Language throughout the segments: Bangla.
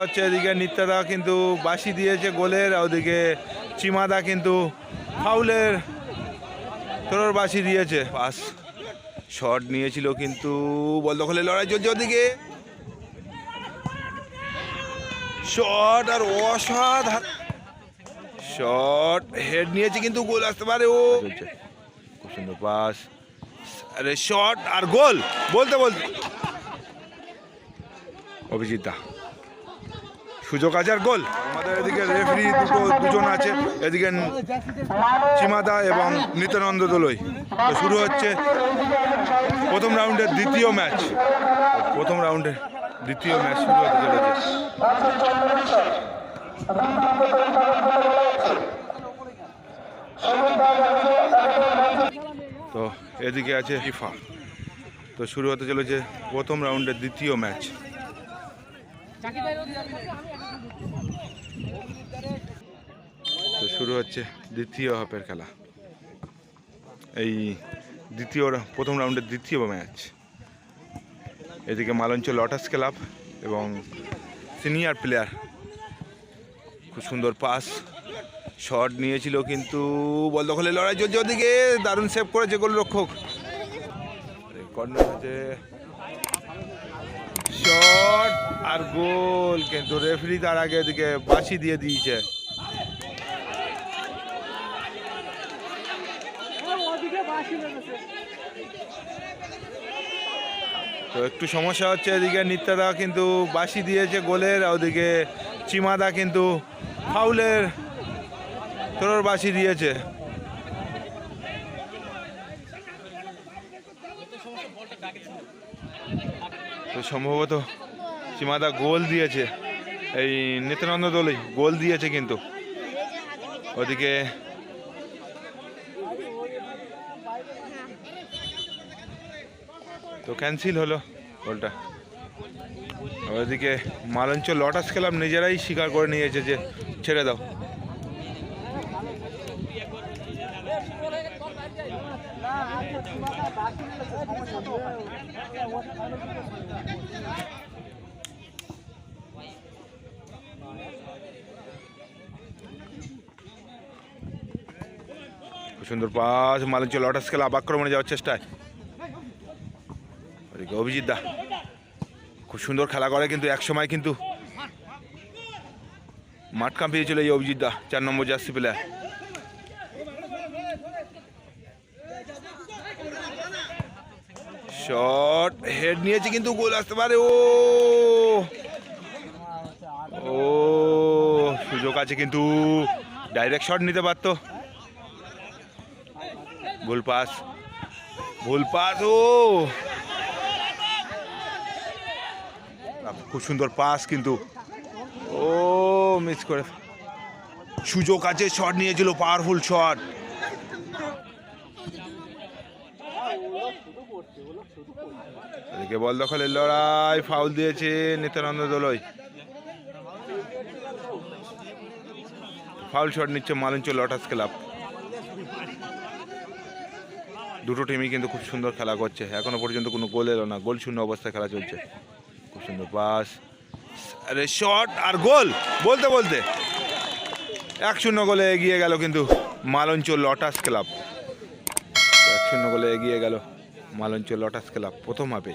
হচ্ছে এদিকে নিত্যাদা কিন্তু বাসি দিয়েছে গোলের ওদিকে চিমাদা কিন্তু ফাউলের তোর বাসি দিয়েছে। পাস, শট নিয়েছিল কিন্তু বল দখলে, লড়াই চলছে ওদিকে। শট আর অসাধারণ। শট, হেড নিয়েছে কিন্তু গোল, আসতে পারে ও। খুব সুন্দর পাস। আরে শট আর গোল, বলতে বলতে। অভিজিৎ দা। সুযোগ আছে আর গোল। আমাদের এদিকে রেফারি দুটো, দুজন আছে। এদিকে চিমাদা এবং নিত্যানন্দ দোলই। তো শুরু হচ্ছে প্রথম রাউন্ডের দ্বিতীয় ম্যাচ। প্রথম রাউন্ডের দ্বিতীয় ম্যাচ শুরু হতে চলেছে। তো এদিকে আছে ফিফা। তো শুরু হতে চলেছে প্রথম রাউন্ডের দ্বিতীয় ম্যাচ। তো শুরু হচ্ছে দ্বিতীয় হাফের খেলা। এই দ্বিতীয় প্রথম রাউন্ডের দ্বিতীয় ম্যাচ। এদিকে মালঞ্চ লটাস ক্লাব এবং সিনিয়র প্লেয়ার খুব সুন্দর পাস। শট নিয়েছিল কিন্তু বল দখলে লড়াই চলছে ওদিকে, দারুণ সেভ করেছে গোলরক্ষক। কর্নার হচ্ছে শট আর গোল কিন্তু, রেফারি তার আগে এদিকে বাসি দিয়ে দিয়েছে। তো একটু সমস্যা হচ্ছে এদিকে নিত্যাদা কিন্তু বাসি দিয়েছে গোলের ওদিকে চিমাদা কিন্তু ফাউলের তোর বাসি দিয়েছে। তো সম্ভবত সীমাদা গোল দিয়েছে। এই নিত্যানন্দ দোলই গোল দিয়েছে কিন্তু। ওদিকে তো ক্যান্সেল হলো গোলটা। ওদিকে মালঞ্চ লটাস ক্লাব নিজেরাই স্বীকার করে নিয়েছে যে ছেড়ে দাও। সুন্দর পাস, মালঞ্চ লটাস ক্লাব আক্রমণে যাওয়ার চেষ্টায়। অভিজিৎ দা, খুব সুন্দর খেলা করে কিন্তু এক সময় কিন্তু মাঠ কাঁপিয়ে চলে এই অভিজিৎ দা, চার নম্বর জার্সি প্লেয়ার শট, হেড নিয়েছে কিন্তু গোল আসতে পারে, ও! ও, সুযোগ আছে কিন্তু, ডাইরেক্ট শট নিতে পারতো। ভুল পাস ভুল পাস ও। খুব সুন্দর পাস কিন্তু। ও মিস করে। সুযোগ আছে শট নিয়েছিল পাওয়ারফুল শট এদিকে বল দখলের লড়াই ফাউল দিয়েছে নিত্যানন্দ দোলই। ফাউল শট নিচ্ছে মালঞ্চ লটাস ক্লাব। দুটো টিমই কিন্তু খুব সুন্দর খেলা করছে। এখনও পর্যন্ত কোনো গোল এলো না, গোল শূন্য অবস্থায় খেলা চলছে। খুব সুন্দর পাস আরে শট আর গোল, বলতে বলতে। এক শূন্য গোলে এগিয়ে গেল কিন্তু মালঞ্চ লটাস ক্লাব। এক শূন্য গোলে এগিয়ে গেল মালঞ্চ লটাস ক্লাব, প্রথম হাফে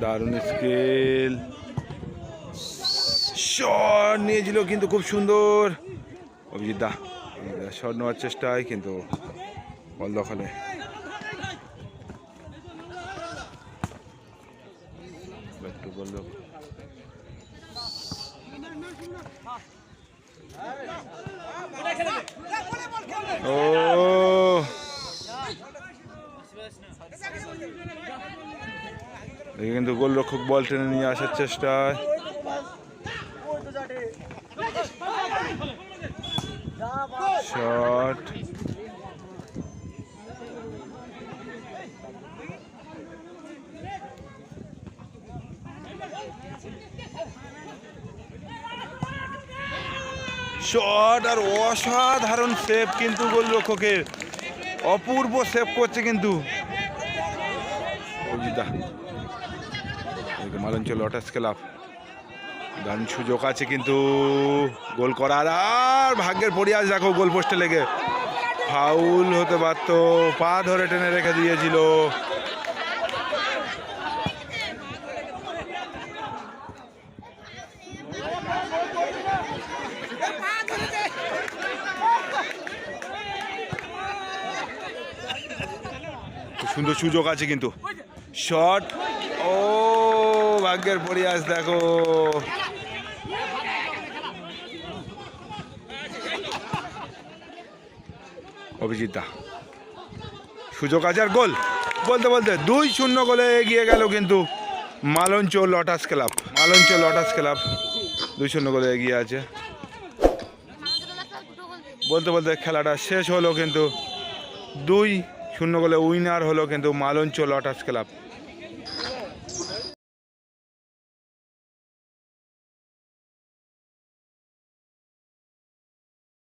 দারুণ স্কেল শট নিয়েছিল কিন্তু খুব সুন্দর। অভিজিৎ দা শট নেওয়ার চেষ্টায় কিন্তু বল দখলে। ও। কিন্তু গোলরক্ষক বল টেনে নিয়ে আসার চেষ্টায়। শট। শট আর অসাধারণ সেভ কিন্তু গোলরক্ষকের। অপূর্ব সেভ করছে কিন্তু। মালঞ্চ লটাস ক্লাব দারুণ সুযোগ আছে কিন্তু গোল করার। আর ভাগ্যের পরিয়াস দেখো গোল পোস্টে লেগে। ফাউল হতে পারত পা ধরে টেনে রেখে দিয়েছিল। সুন্দর সুযোগ আছে কিন্তু। শট, ও ভাগ্যের পরিয়াস দেখো। অভিজিৎ সুযোগ আছে আর গোল। বলতে বলতে দুই শূন্য গোলে এগিয়ে গেল কিন্তু Malancha Lotus club. Malancha Lotus club দুই শূন্য গোলে এগিয়ে আছে। বলতে বলতে খেলাটা শেষ হলো কিন্তু দুই শূন্য গোলে উইনার হলো কিন্তু মালঞ্চ লটাস ক্লাব।